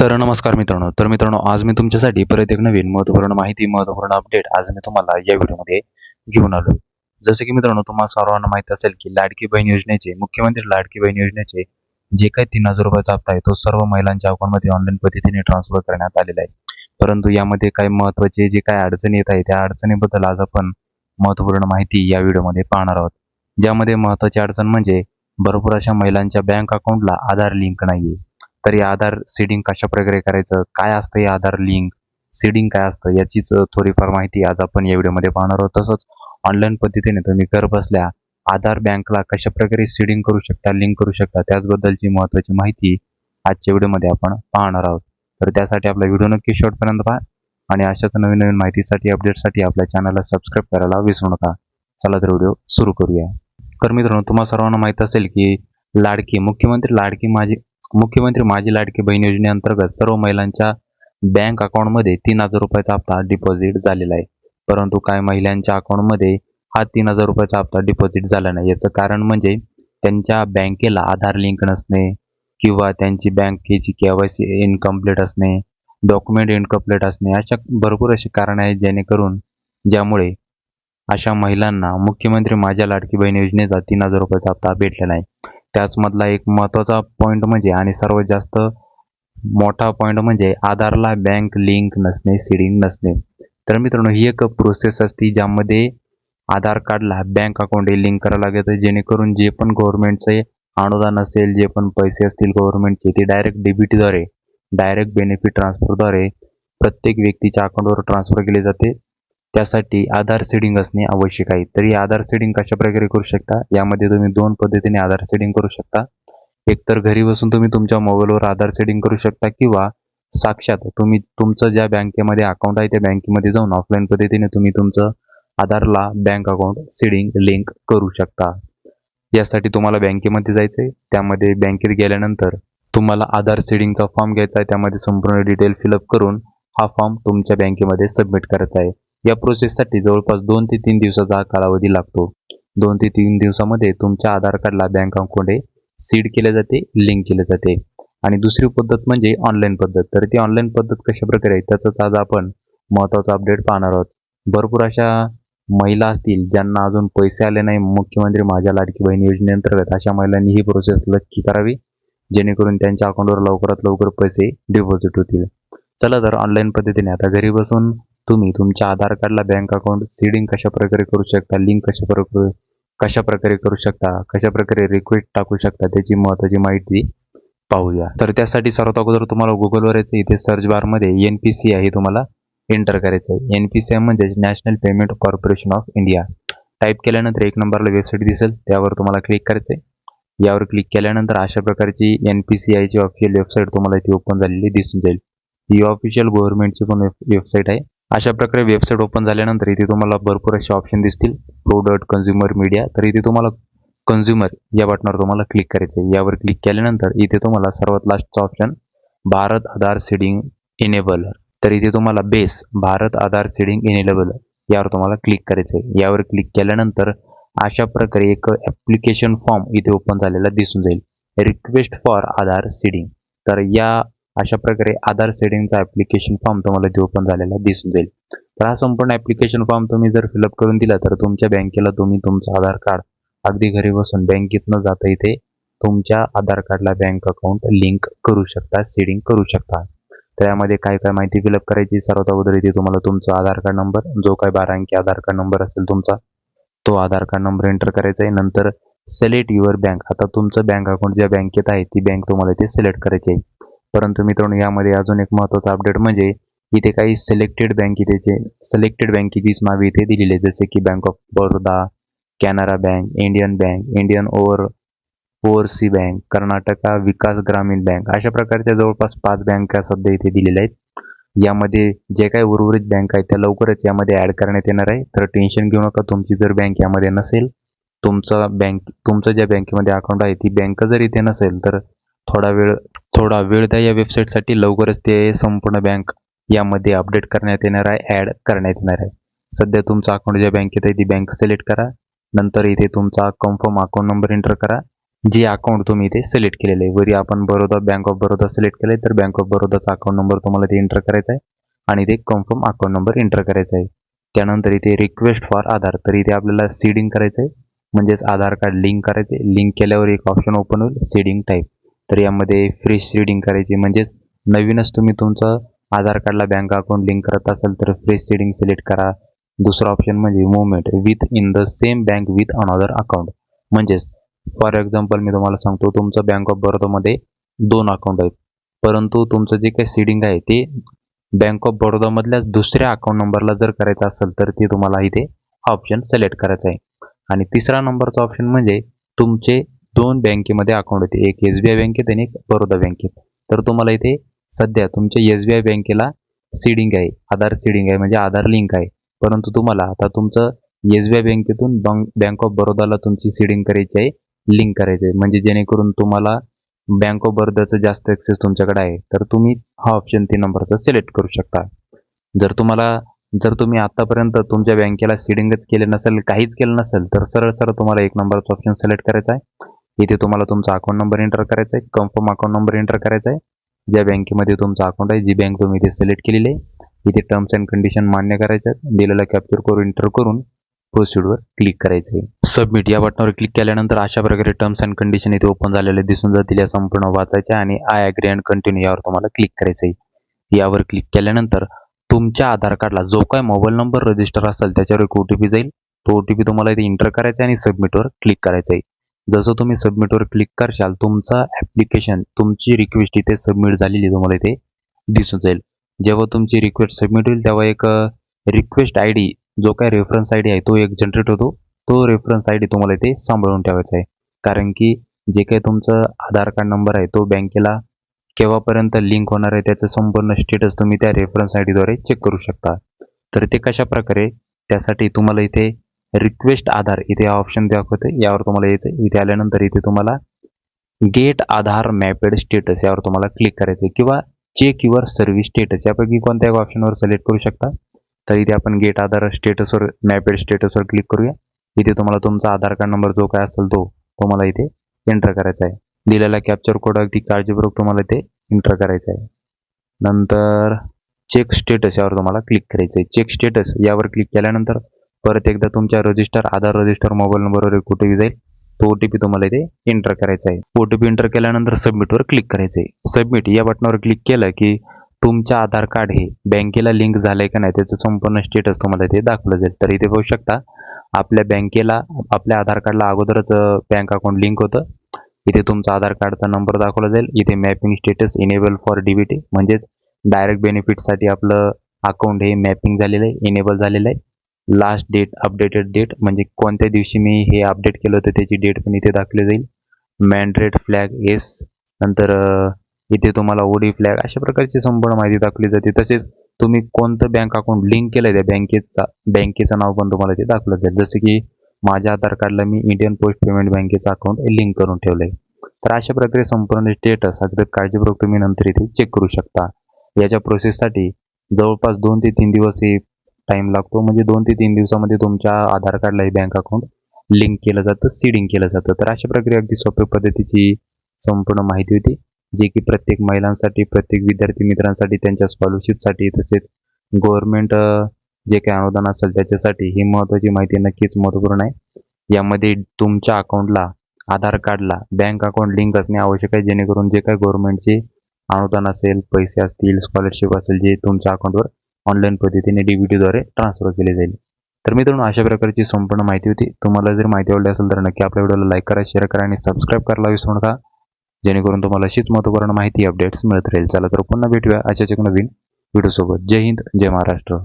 तर नमस्कार मित्रांनो. तर मित्रांनो आज मी तुमच्यासाठी परत एक नवीन महत्त्वपूर्ण माहिती महत्त्वपूर्ण अपडेट आज मी तुम्हाला या व्हिडिओमध्ये घेऊन आलो जसं की मित्रांनो तुम्हाला सर्वांना माहीत असेल की लाडकी बहीण योजनेचे मुख्यमंत्री लाडकी बहीण योजनेचे जे काही तीन हजार रुपयाचा हप्ता आहे तो सर्व महिलांच्या अकाउंटमध्ये ऑनलाईन पद्धतीने ट्रान्सफर करण्यात आलेला आहे. परंतु यामध्ये काही महत्त्वाचे जे काही अडचणी येत आहे त्या अडचणीबद्दल आज आपण महत्त्वपूर्ण माहिती या व्हिडिओमध्ये पाहणार आहोत. ज्यामध्ये महत्त्वाची अडचण म्हणजे भरपूर अशा महिलांच्या बँक अकाउंटला आधार लिंक नाहीये. तर या आधार सीडिंग कशा प्रकारे करायचं? काय असतं हे आधार लिंक सीडिंग काय असतं? याचीच थोडीफार माहिती आज आपण या व्हिडिओमध्ये पाहणार आहोत. तसंच ऑनलाईन पद्धतीने तुम्ही घर बसल्या आधार बँकला कशा प्रकारे सीडिंग करू शकता लिंक करू शकता त्याचबद्दलची महत्त्वाची माहिती आजच्या व्हिडिओमध्ये आपण पाहणार आहोत. तर त्यासाठी आपला व्हिडिओ नक्की शेवटपर्यंत पहा आणि अशाच नवीन नवीन माहितीसाठी अपडेटसाठी आपल्या चॅनलला सबस्क्राईब करायला विसरू नका. चला तर व्हिडिओ सुरू करूया. तर मित्रांनो तुम्हाला सर्वांना माहीत असेल की लाडकी मुख्यमंत्री लाडकी माझी मुख्यमंत्री माझी लाडकी बहीण योजनेअंतर्गत सर्व महिलांच्या बँक अकाउंटमध्ये तीन हजार रुपयाचा हप्ता डिपॉझिट झालेला आहे. परंतु काही महिलांच्या अकाउंटमध्ये हा तीन हजार रुपयाचा हप्ता डिपॉझिट झाला नाही. याचं कारण म्हणजे त्यांच्या बँकेला आधार लिंक नसणे किंवा त्यांची बँकेची के वाय सी इनकम्प्लीट असणे डॉक्युमेंट इनकम्प्लीट असणे अशा भरपूर अशी कारणं आहेत जेणेकरून ज्यामुळे अशा महिलांना मुख्यमंत्री माझ्या लाडकी बहीण योजनेचा तीन हजार रुपयाचा हप्ता भेटलेला नाही. त्याचमधला एक महत्त्वाचा पॉईंट म्हणजे आणि सर्वात जास्त मोठा पॉईंट म्हणजे आधारला बँक लिंक नसणे सीडिंग नसणे. तर मित्रांनो ही एक प्रोसेस असते ज्यामध्ये आधार कार्डला बँक अकाउंट लिंक करावं लागतं जेणेकरून जे पण गव्हर्नमेंटचे अनुदान असेल जे पण पैसे असतील गव्हर्नमेंटचे ते डायरेक्ट डेबिटद्वारे डायरेक्ट बेनिफिट ट्रान्सफरद्वारे प्रत्येक व्यक्तीच्या अकाउंटवर ट्रान्सफर केले जाते. त्यासाठी आधार सीडिंग असणे आवश्यक आहे. तरी आधार सीडिंग कशा प्रकारे करू शकता? यामध्ये तुम्ही दोन पद्धतीने आधार सीडिंग करू शकता. एकतर घरी बसून तुम्ही तुमच्या मोबाईलवर आधार सेटिंग करू शकता किंवा साक्षात तुम्ही तुमचं ज्या बँकेमध्ये अकाउंट आहे त्या बँकेमध्ये जाऊन ऑफलाईन पद्धतीने तुम्ही तुमचं आधारला बँक अकाउंट सीडिंग लिंक करू शकता. यासाठी तुम्हाला बँकेमध्ये जायचं आहे त्यामध्ये बँकेत गेल्यानंतर तुम्हाला आधार सीडिंगचा फॉर्म घ्यायचा आहे. त्यामध्ये संपूर्ण डिटेल फिलअप करून हा फॉर्म तुमच्या बँकेमध्ये सबमिट करायचा आहे. या प्रोसेससाठी जवळपास दोन ते तीन दिवसाचा हा कालावधी लागतो. दोन ते तीन दिवसामध्ये तुमच्या आधार कार्डला बँक अकाउंट हे सीड केले जाते लिंक केले जाते. आणि दुसरी पद्धत म्हणजे ऑनलाईन पद्धत. तर ती ऑनलाईन पद्धत कशा प्रकारे आहे त्याचंच आज आपण महत्त्वाचा अपडेट पाहणार आहोत. भरपूर अशा महिला असतील ज्यांना अजून पैसे आले नाही मुख्यमंत्री माझ्या लाडकी बहीण योजनेअंतर्गत अशा महिलांनी ही प्रोसेस नक्की करावी जेणेकरून त्यांच्या अकाउंटवर लवकरात लवकर पैसे डिपॉझिट होतील. चला तर ऑनलाईन पद्धतीने आता घरी बसून तुम्ही तुमच्या आधार कार्डला बँक अकाउंट सीडिंग कशा प्रकारे करू शकता लिंक कशा प्रकारे कशा प्रकारे करू शकता कशा प्रकारे रिक्वेस्ट टाकू शकता त्याची महत्त्वाची माहिती पाहूया. तर त्यासाठी सर्वात अगोदर तुम्हाला गुगलवर यायचं इथे सर्च बारमध्ये एन पी सी आहे तुम्हाला एंटर करायचं आहे. एन पी सी आय म्हणजे national payment corporation of India type केल्यानंतर एक नंबरला वेबसाईट दिसेल. त्यावर तुम्हाला क्लिक करायचं आहे. यावर क्लिक केल्यानंतर अशा प्रकारची एन पी सी आयची ऑफिशियल वेबसाईट तुम्हाला इथे ओपन झालेली दिसून जाईल. ही ऑफिशियल गव्हर्नमेंटची पण वेबसाईट आहे. अशा प्रकारे वेबसाईट ओपन झाल्यानंतर इथे तुम्हाला भरपूर असे ऑप्शन दिसतील. प्रोडक्ट कन्झ्युमर मीडिया तर इथे तुम्हाला कन्झ्युमर या बटनावर तुम्हाला क्लिक करायचं आहे यावर क्लिक केल्यानंतर इथे तुम्हाला सर्वात लास्टचा option Bharat Aadhaar seeding enable तर इथे तुम्हाला base Bharat Aadhaar seeding enable यावर तुम्हाला क्लिक करायचं आहे यावर क्लिक केल्यानंतर अशा प्रकारे एक ॲप्लिकेशन फॉर्म इथे ओपन झालेला दिसून जाईल. रिक्वेस्ट फॉर आधार सीडिंग तर या अशा प्रकारे आधार सेटिंगचा ॲप्लिकेशन फॉर्म तुम्हाला इथे ओपन झालेला दिसून जाईल. तर हा संपूर्ण ॲप्लिकेशन फॉर्म तुम्ही जर फिलअप करून दिला तर तुमच्या बँकेला तुम्ही तुमचं आधार कार्ड अगदी घरी बसून बँकेत न जाता इथे तुमच्या आधार कार्डला बँक अकाउंट लिंक करू शकता सेडिंग करू शकता. तर यामध्ये काय काय माहिती फिलअप करायची सर्वात अगोदर इथे तुम्हाला तुमचा आधार कार्ड नंबर जो काय बारा अंकी आधार कार्ड नंबर असेल तुमचा तो आधार कार्ड नंबर एंटर करायचा आहे. नंतर सिलेक्ट युअर बँक आता तुमचं बँक अकाउंट ज्या बँकेत आहे ती बँक तुम्हाला इथे सिलेक्ट करायची आहे. परंतु मित्रांनो यामध्ये अजून एक महत्त्वाचा अपडेट म्हणजे इथे काही सिलेक्टेड बँक इथेचे सिलेक्टेड बँकेचीच नावे इथे दिलेली आहे जसे की bank of Baroda Canara bank Indian bank Indian over overseas bank Karnataka Vikas Grameen bank अशा प्रकारच्या जवळपास पाच बँका सध्या इथे दिलेल्या आहेत. यामध्ये जे काही उर्वरित बँक आहेत त्या लवकरच यामध्ये ॲड करण्यात येणार आहे. तर टेन्शन घेऊ नका तुमची जर बँक यामध्ये नसेल तुमचा बँक तुमचं ज्या बँकेमध्ये अकाउंट आहे ती बँक जर इथे नसेल तर थोडा वेळ थोडा वेळ द्या या वेबसाईटसाठी लवकरच ते संपूर्ण बँक यामध्ये अपडेट करण्यात येणार आहे ॲड करण्यात येणार आहे. सध्या तुमचं अकाउंट ज्या बँकेत आहे ती बँक सिलेक्ट करा. नंतर इथे तुमचा कन्फर्म अकाउंट नंबर एंटर करा. जे अकाउंट तुम्ही इथे सिलेक्ट केलेलं आहे. वरी आपण Baroda bank of Baroda select केलं तर बँक ऑफ बरोदाचा अकाउंट नंबर तुम्हाला ते एंटर करायचा आहे. आणि इथे कन्फर्म अकाउंट नंबर एंटर करायचा आहे. त्यानंतर इथे रिक्वेस्ट फॉर आधार. तर इथे आपल्याला सीडिंग करायचं आहे. म्हणजेच आधार कार्ड लिंक करायचे लिंक केल्यावर एक ऑप्शन ओपन होईल सीडिंग टाईप तर यामध्ये फ्रेश सीडिंग करायची. म्हणजेच नवीनच तुम्ही तुमचं आधार कार्डला बँक अकाउंट लिंक करत असाल तर फ्रेश सीडिंग सिलेक्ट करा. दुसरा ऑप्शन म्हणजे movement within the same bank with another account म्हणजेच फॉर एक्झाम्पल मी तुम्हाला सांगतो तुमचं बँक ऑफ बरोदामध्ये दोन अकाउंट आहेत. परंतु तुमचं जे काही सीडिंग आहे ते बँक ऑफ बडोदामधल्याच दुसऱ्या अकाउंट नंबरला जर करायचं असेल तर ते तुम्हाला इथे ऑप्शन सिलेक्ट करायचं आहे. आणि तिसरा नंबरचा ऑप्शन म्हणजे तुमचे दोन बँकेमध्ये अकाउंट होते. एक एस बी आय बँकेत आणि एक बरोदा बँकेत तर तुम्हाला इथे सध्या तुमच्या एस बी आय बँकेला सीडिंग आहे. आधार सीडिंग आहे म्हणजे आधार लिंक आहे. परंतु तुम्हाला आता तुमचं एस बी आय बँकेतून बँक बँक ऑफ बरोदाला तुमची सीडिंग करायची आहे लिंक करायचं आहे. म्हणजे जेणेकरून तुम्हाला बँक ऑफ बरोदाचं जास्त ॲक्सेस तुमच्याकडे आहे. तर तुम्ही हा ऑप्शन तीन नंबरचा सिलेक्ट करू शकता. जर तुम्हाला जर तुम्ही आतापर्यंत तुमच्या बँकेला सीडिंगच केले नसेल काहीच केलं नसेल तर सरळ सरळ तुम्हाला एक नंबरचा ऑप्शन सिलेक्ट करायचा आहे. इथे तुम्हाला तुमचा अकाउंट नंबर एंटर करायचा आहे. कन्फर्म अकाउंट नंबर एंटर करायचा आहे. ज्या बँकेमध्ये तुमचा अकाउंट आहे जी बँक तुम्ही इथे सिलेक्ट केलेली आहे इथे टर्म्स अँड कंडिशन मान्य करायच्या दिलेला कॅप्चर करून एंटर करून प्रोसिडवर क्लिक करायचं आहे. सबमिट या बटनावर क्लिक केल्यानंतर अशा प्रकारे टर्म्स अँड कंडिशन इथे ओपन झालेले दिसून जातील. या संपूर्ण वाचायच्या आणि आय अग्री अँड कंटिन्यू यावर तुम्हाला क्लिक करायचं आहे. यावर क्लिक केल्यानंतर तुमच्या आधार कार्डला जो काय मोबाईल नंबर रजिस्टर असेल त्याच्यावर एक ओ टी पी जाईल. तो ओ टी पी तुम्हाला इथे एंटर करायचा आहे आणि सबमिटवर क्लिक करायचं आहे. जसं तुम्ही सबमिटवर क्लिक करशाल तुमचा ॲप्लिकेशन तुमची रिक्वेस्ट इथे सबमिट झालेली तुम्हाला इथे दिसून जाईल. जेव्हा तुमची रिक्वेस्ट सबमिट होईल तेव्हा एक रिक्वेस्ट आय डी जो काय रेफरन्स आय डी आहे तो एक जनरेट होतो. तो रेफरन्स आय डी तुम्हाला इथे सांभाळून ठेवायचा आहे. कारण की जे काही तुमचं आधार कार्ड नंबर आहे तो बँकेला केव्हापर्यंत लिंक होणार आहे त्याचं संपूर्ण स्टेटस तुम्ही त्या रेफरन्स आय डीद्वारे चेक करू शकता. तर ते कशा प्रकारे त्यासाठी तुम्हाला इथे रिक्वेस्ट आधार. इथे हा ऑप्शन दाखवते यावर तुम्हाला यायचं इथे आल्यानंतर इथे तुम्हाला गेट आधार मॅपेड स्टेटस यावर तुम्हाला क्लिक करायचं आहे किंवा चेक युअर सर्व्हिस स्टेटस यापैकी कोणत्या ऑप्शनवर सिलेक्ट करू शकता. तर इथे आपण गेट आधार स्टेटसवर मॅपेड स्टेटसवर क्लिक करूया. इथे तुम्हाला तुमचा आधार कार्ड नंबर जो काय असेल तो तुम्हाला इथे एंटर करायचा आहे. दिलेला कॅप्चर कोड अगदी काळजीपूर्वक तुम्हाला इथे एंटर करायचा आहे. नंतर चेक स्टेटस यावर तुम्हाला क्लिक करायचं आहे चेक स्टेटस यावर क्लिक केल्यानंतर परत एकदा तुमच्या रजिस्टर आधार रजिस्टर मोबाईल नंबरवर एक ओ टी पी जाईल तो ओ टी पी तुम्हाला इथे एंटर करायचा आहे. ओ टी पी एंटर केल्यानंतर सबमिटवर क्लिक करायचं आहे. सबमिट या बटनावर क्लिक केलं की तुमचं आधार कार्ड हे बँकेला लिंक झालंय का नाही त्याचं संपूर्ण स्टेटस तुम्हाला इथे दाखवलं जाईल. तर इथे बघू शकता आपल्या बँकेला आपल्या आधार कार्डला अगोदरच बँक अकाउंट लिंक होतं. इथे तुमचा आधार कार्डचा नंबर दाखवला जाईल. इथे mapping status enable for DBT म्हणजेच डायरेक्ट बेनिफिटसाठी आपलं अकाउंट हे मॅपिंग झालेलं आहे इनेबल झालेलं आहे. लास्ट डेट अपडेटेड डेट म्हणजे कोणत्या दिवशी मी हे अपडेट केलं होतं त्याची डेट पण इथे दाखवली जाईल. मॅन्ड्रेट फ्लॅग एस नंतर इथे तुम्हाला ओडी फ्लॅग अशा प्रकारची संपूर्ण माहिती दाखवली जाते. तसेच तुम्ही कोणतं बँक अकाउंट लिंक केलं आहे त्या बँकेचा बँकेचं नाव पण तुम्हाला ते दाखवलं जाईल. जसं की माझ्या आधार कार्डला मी इंडियन पोस्ट पेमेंट बँकेचं अकाउंट लिंक करून ठेवलं आहे तर अशा प्रकारे संपूर्ण स्टेटस अगदी काळजीपूर्वक तुम्ही नंतर इथे चेक करू शकता. याच्या प्रोसेससाठी जवळपास दोन ते तीन दिवस हे टाईम लागतो. म्हणजे दोन ते तीन दिवसामध्ये तुमच्या आधार कार्डला हे बँक अकाउंट लिंक केलं जातं सीडिंग केलं जातं. तर अशा प्रकारे अगदी सोप्या पद्धतीची संपूर्ण माहिती होती जे की प्रत्येक महिलांसाठी प्रत्येक विद्यार्थी मित्रांसाठी त्यांच्या स्कॉलरशिपसाठी तसेच गव्हर्नमेंट जे काही अनुदान असेल त्याच्यासाठी ही महत्त्वाची माहिती नक्कीच महत्त्वपूर्ण आहे. यामध्ये तुमच्या अकाउंटला आधार कार्डला बँक अकाउंट लिंक असणे आवश्यक आहे जेणेकरून जे काही गव्हर्नमेंटचे अनुदान असेल पैसे असतील स्कॉलरशिप असेल जे तुमच्या अकाउंटवर ऑनलाईन पद्धतीने डी बी टीद्वारे ट्रान्सफर केले जाईल. तर मित्रांनो अशा प्रकारची संपूर्ण माहिती होती. तुम्हाला जर माहिती आवडली असेल तर नक्की आपल्या व्हिडिओला लाईक करा शेअर करा आणि सबस्क्राईब करायला विसरू नका. जेणेकरून तुम्हाला अशीच महत्त्वपूर्ण माहिती अपडेट्स मिळत राहील. चला तर पुन्हा भेटूया अशाच एक नवीन व्हिडिओसोबत जय हिंद जय महाराष्ट्र.